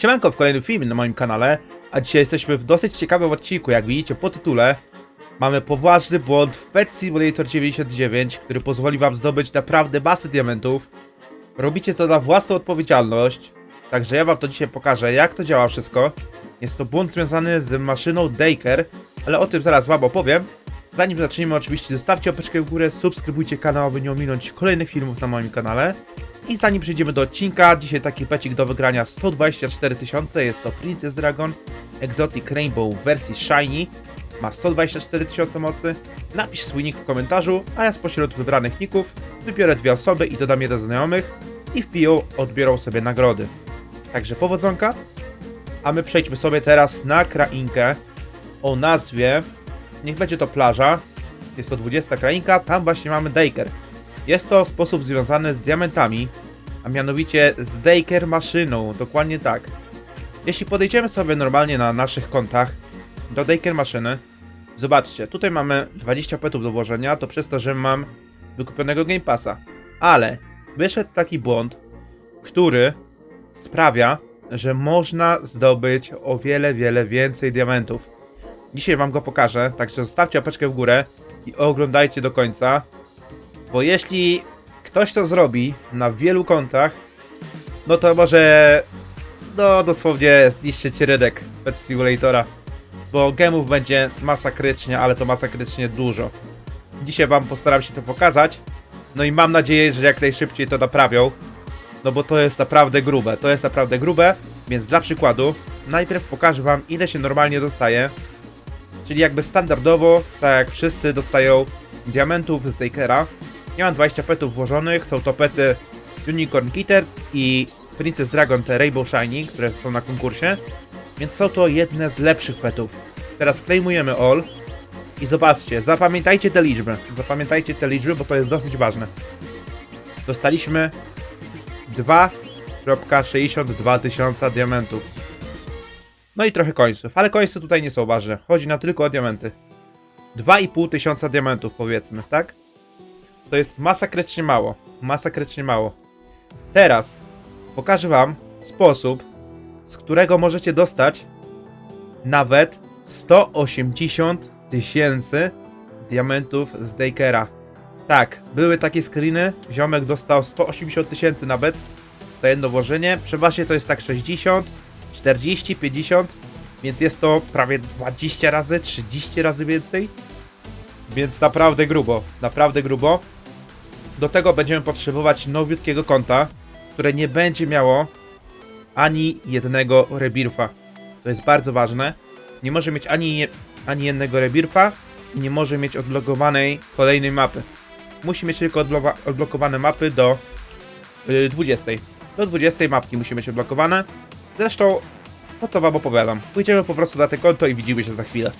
Siemanko w kolejnym filmie na moim kanale, a dzisiaj jesteśmy w dosyć ciekawym odcinku, jak widzicie po tytule. Mamy poważny błąd w Pet Simulator 99, który pozwoli wam zdobyć naprawdę masę diamentów. Robicie to na własną odpowiedzialność, także ja wam to dzisiaj pokażę, jak to działa wszystko. Jest to błąd związany z maszyną Daker, ale o tym zaraz wam opowiem. Zanim zaczniemy, oczywiście zostawcie opeczkę w górę, subskrybujcie kanał, aby nie ominąć kolejnych filmów na moim kanale. I zanim przejdziemy do odcinka, dzisiaj taki pecik do wygrania 124 tysiące, jest to Princess Dragon Exotic Rainbow w wersji Shiny, ma 124 tysiące mocy. Napisz swój nick w komentarzu, a ja spośród wybranych nicków wybiorę dwie osoby i dodam je do znajomych i wpiją, odbiorą sobie nagrody. Także powodzonka, a my przejdźmy sobie teraz na krainkę o nazwie, niech będzie to plaża, jest to 20 krainka, tam właśnie mamy Daker. Jest to sposób związany z diamentami, a mianowicie z Daker maszyną, dokładnie tak. Jeśli podejdziemy sobie normalnie na naszych kontach do Daker maszyny, zobaczcie, tutaj mamy 20 petów do włożenia, to przez to, że mam wykupionego Game Passa. Ale wyszedł taki błąd, który sprawia, że można zdobyć o wiele, wiele więcej diamentów. Dzisiaj wam go pokażę, także zostawcie łapeczkę w górę i oglądajcie do końca. Bo jeśli ktoś to zrobi na wielu kontach, no to może no dosłownie zniszczyć rynek Pet Simulatora. Bo gemów będzie masakrycznie, ale to masakrycznie dużo. Dzisiaj wam postaram się to pokazać. No i mam nadzieję, że jak najszybciej to naprawią. No bo to jest naprawdę grube, to jest naprawdę grube, więc dla przykładu najpierw pokażę wam ile się normalnie dostaje. Czyli jakby standardowo, tak jak wszyscy dostają diamentów z Dakera. Ja mam 20 petów włożonych, są to pety Unicorn Kitter i Princess Dragon te Rainbow Shiny, które są na konkursie. Więc są to jedne z lepszych petów. Teraz claimujemy all i zobaczcie, zapamiętajcie te liczby. Zapamiętajcie te liczby, bo to jest dosyć ważne. Dostaliśmy 2.62 tysiąca diamentów. No i trochę końców, ale końce tutaj nie są ważne. Chodzi nam tylko o diamenty. 2,5 tysiąca diamentów powiedzmy, tak? To jest masakrycznie mało. Masakrycznie mało. Teraz pokażę wam sposób, z którego możecie dostać nawet 180 tysięcy diamentów z Dakera. Tak, były takie screeny, ziomek dostał 180 tysięcy nawet za jedno włożenie. Przeważnie to jest tak 60, 40, 50, więc jest to prawie 20 razy, 30 razy więcej. Więc naprawdę grubo, naprawdę grubo. Do tego będziemy potrzebować nowiutkiego konta, które nie będzie miało ani jednego rebirfa. To jest bardzo ważne. Nie może mieć ani, ani jednego rebirfa i nie może mieć odblokowanej kolejnej mapy. Musi mieć tylko odblo- odblokowane mapy do y, 20. Do 20 mapki musi mieć odblokowane. Zresztą, po co wam opowiadam? Pójdziemy po prostu na te konto i widzimy się za chwilę.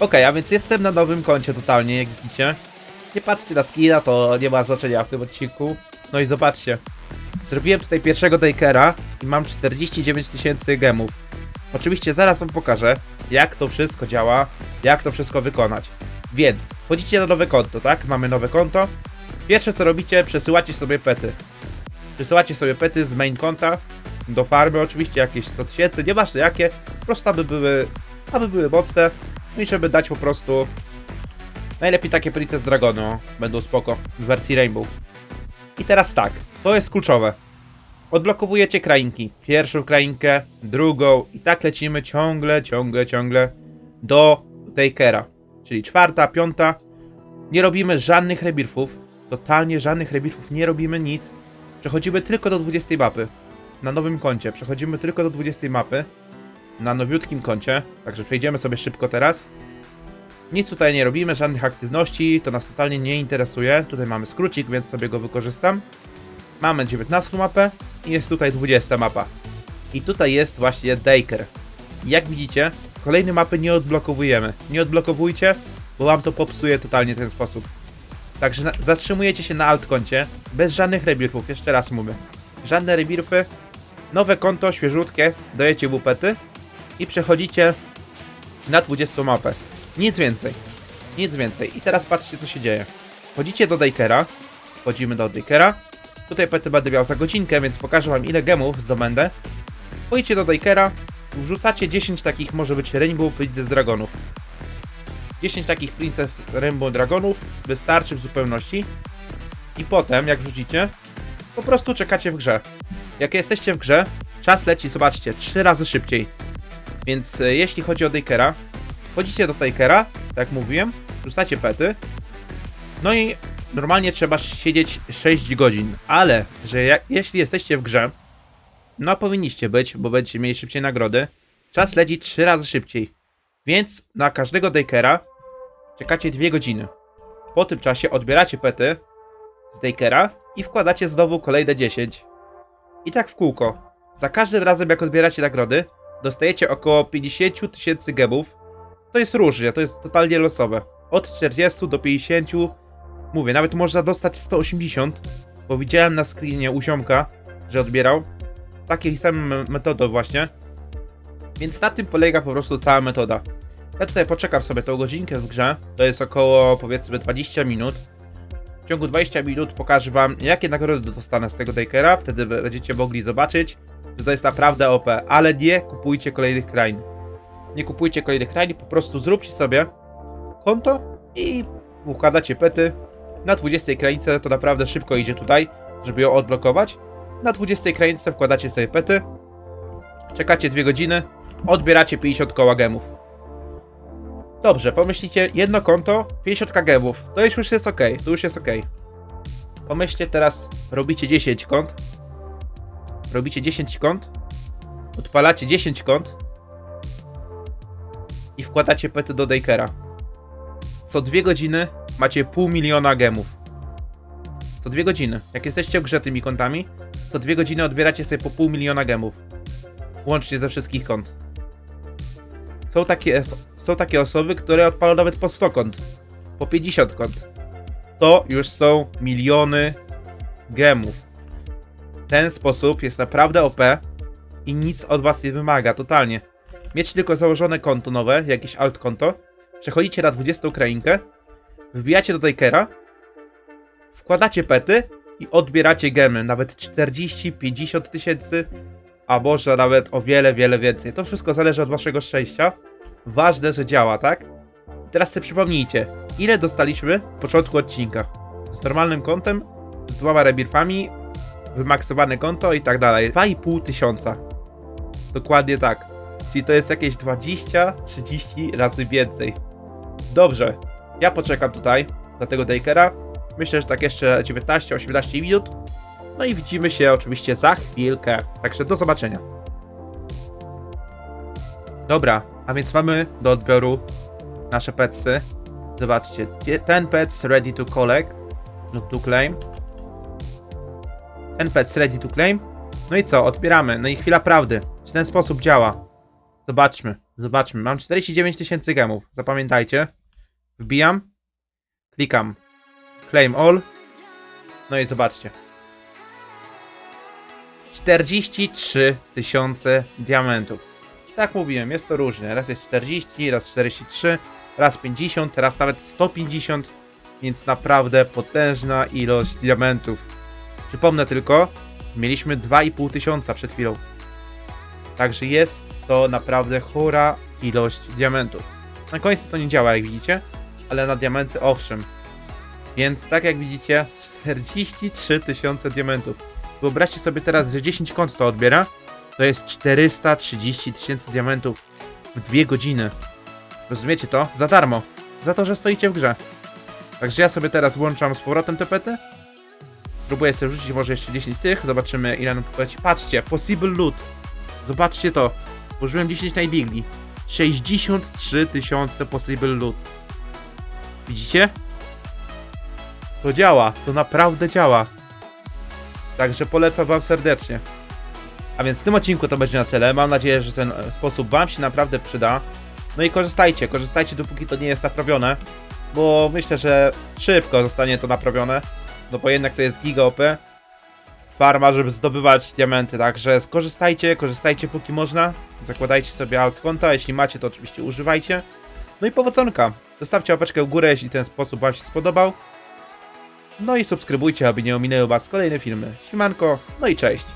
Okej, a więc jestem na nowym koncie totalnie, jak widzicie. Nie patrzcie na skina, to nie ma znaczenia w tym odcinku. No i zobaczcie. Zrobiłem tutaj pierwszego Dakera i mam 49 tysięcy gemów. Oczywiście zaraz wam pokażę, jak to wszystko działa, jak to wszystko wykonać. Więc, wchodzicie na nowe konto, tak? Mamy nowe konto. Pierwsze co robicie, przesyłacie sobie pety. Przesyłacie sobie pety z main konta do farmy, oczywiście jakieś 100 tysięcy, nieważne jakie, po prostu aby były, aby były mocne, no i żeby dać po prostu najlepiej takie Princess Dragonu, będą spoko, w wersji Rainbow. I teraz tak, to jest kluczowe. Odblokowujecie krainki. Pierwszą krainkę, drugą i tak lecimy ciągle, ciągle, ciągle do Takera. Czyli czwarta, piąta. Nie robimy żadnych rebirfów. Totalnie żadnych rebirfów, nie robimy nic. Przechodzimy tylko do 20 mapy. Na nowym koncie. Przechodzimy tylko do 20 mapy. Na nowiutkim koncie. Także przejdziemy sobie szybko teraz. Nic tutaj nie robimy, żadnych aktywności, to nas totalnie nie interesuje. Tutaj mamy skrócik, więc sobie go wykorzystam. Mamy 19 mapę i jest tutaj 20 mapa. I tutaj jest właśnie Daker. Jak widzicie, kolejne mapy nie odblokowujemy. Nie odblokowujcie, bo wam to popsuje totalnie ten sposób. Także zatrzymujecie się na alt koncie, bez żadnych rebirfów, jeszcze raz mówię. Żadne rebirfy, nowe konto, świeżutkie, dajecie bupety i przechodzicie na 20 mapę. Nic więcej. Nic więcej. I teraz patrzcie co się dzieje. Wchodzicie do Dakera. Wchodzimy do Dakera. Tutaj pety będę miał za godzinkę, więc pokażę wam ile gemów zdobędę. Wchodzicie do Dakera, wrzucacie 10 takich, może być Rainbow Princess Dragonów. 10 takich Princess Rainbow Dragonów wystarczy w zupełności. I potem, jak wrzucicie, po prostu czekacie w grze. Jak jesteście w grze, czas leci, zobaczcie, 3 razy szybciej. Więc e, jeśli chodzi o Dakera, wchodzicie do Dakera, tak jak mówiłem, rzucacie pety, no i normalnie trzeba siedzieć 6 godzin, ale że jak, jeśli jesteście w grze, no powinniście być, bo będziecie mieli szybciej nagrody, czas leci 3 razy szybciej. Więc na każdego Dakera czekacie 2 godziny. Po tym czasie odbieracie pety z Dakera i wkładacie znowu kolejne 10. I tak w kółko. Za każdym razem jak odbieracie nagrody, dostajecie około 50 000 tysięcy gemów. To jest różnie, to jest totalnie losowe. Od 40 do 50. Mówię, nawet można dostać 180, bo widziałem na screenie u ziomka, że odbierał. Takiej samej metodą właśnie. Więc na tym polega po prostu cała metoda. Ja tutaj poczekam sobie tą godzinkę w grze. To jest około powiedzmy 20 minut. W ciągu 20 minut pokażę wam, jakie nagrody dostanę z tego Dakera. Wtedy będziecie mogli zobaczyć, że to jest naprawdę OP. Ale nie kupujcie kolejnych krain. Nie kupujcie kolejnych krain, po prostu zróbcie sobie konto i układacie pety. Na 20 kraince to naprawdę szybko idzie tutaj, żeby ją odblokować. Na 20 kraince wkładacie sobie pety. Czekacie 2 godziny. Odbieracie 50 koła gemów. Dobrze, pomyślicie, jedno konto, 50 gemów. To już jest ok, to już jest ok. Pomyślcie teraz, robicie 10 kont. Robicie 10 kont. Odpalacie 10 kont. I wkładacie pety do Dakera. Co 2 godziny macie pół miliona gemów. Co 2 godziny. Jak jesteście w grze tymi kontami, co 2 godziny odbieracie sobie po pół miliona gemów. Łącznie ze wszystkich kont. Są takie, są takie osoby, które odpalą nawet po 100 kont. Po 50 kont. To już są miliony gemów. Ten sposób jest naprawdę OP i nic od was nie wymaga, totalnie. Mieć tylko założone konto nowe, jakieś alt konto, przechodzicie na 20 krainkę, wbijacie do Dakera, wkładacie pety i odbieracie gemy, nawet 40-50 tysięcy, a może nawet o wiele, wiele więcej. To wszystko zależy od waszego szczęścia. Ważne, że działa, tak? Teraz sobie przypomnijcie, ile dostaliśmy w początku odcinka. Z normalnym kontem, z dwoma rebirfami, wymaksowane konto i tak dalej. 2,5 tysiąca. Dokładnie tak. Czyli to jest jakieś 20-30 razy więcej. Dobrze, ja poczekam tutaj na tego Dakera. Myślę, że tak jeszcze 19-18 minut. No i widzimy się oczywiście za chwilkę. Także do zobaczenia. Dobra, a więc mamy do odbioru nasze petsy. Zobaczcie, ten pets ready to collect lub to claim. Ten pets ready to claim. No i co, odbieramy. No i chwila prawdy. Czy ten sposób działa? Zobaczmy, zobaczmy. Mam 49 tysięcy gemów. Zapamiętajcie. Wbijam. Klikam. Claim all. No i zobaczcie. 43 tysiące diamentów. Tak mówiłem, jest to różnie. Raz jest 40, raz 43, raz 50, raz nawet 150. Więc naprawdę potężna ilość diamentów. Przypomnę tylko, mieliśmy 2,5 tysiąca przed chwilą. Także jest to naprawdę chora ilość diamentów. Na końcu to nie działa, jak widzicie, ale na diamenty owszem. Więc tak jak widzicie, 43 tysiące diamentów. Wyobraźcie sobie teraz, że 10 kont to odbiera, to jest 430 tysięcy diamentów w 2 godziny. Rozumiecie to? Za darmo. Za to, że stoicie w grze. Także ja sobie teraz włączam z powrotem te pety. Próbuję sobie rzucić może jeszcze 10 tych, zobaczymy ile nam poleci. Patrzcie, possible loot. Zobaczcie to. Użyłem 10 najbigli. 63 tysiące possible loot. Widzicie? To działa, to naprawdę działa. Także polecam wam serdecznie. A więc w tym odcinku to będzie na tyle. Mam nadzieję, że ten e, sposób wam się naprawdę przyda. No i korzystajcie, korzystajcie dopóki to nie jest naprawione. Bo myślę, że szybko zostanie to naprawione. No bo jednak to jest giga OP. Farma, żeby zdobywać diamenty, także skorzystajcie, korzystajcie póki można. Zakładajcie sobie alt konta, jeśli macie to oczywiście używajcie. No i powodzonka. Zostawcie łapeczkę w górę, jeśli ten sposób wam się spodobał. No i subskrybujcie, aby nie ominęły was kolejne filmy. Siemanko, no i cześć.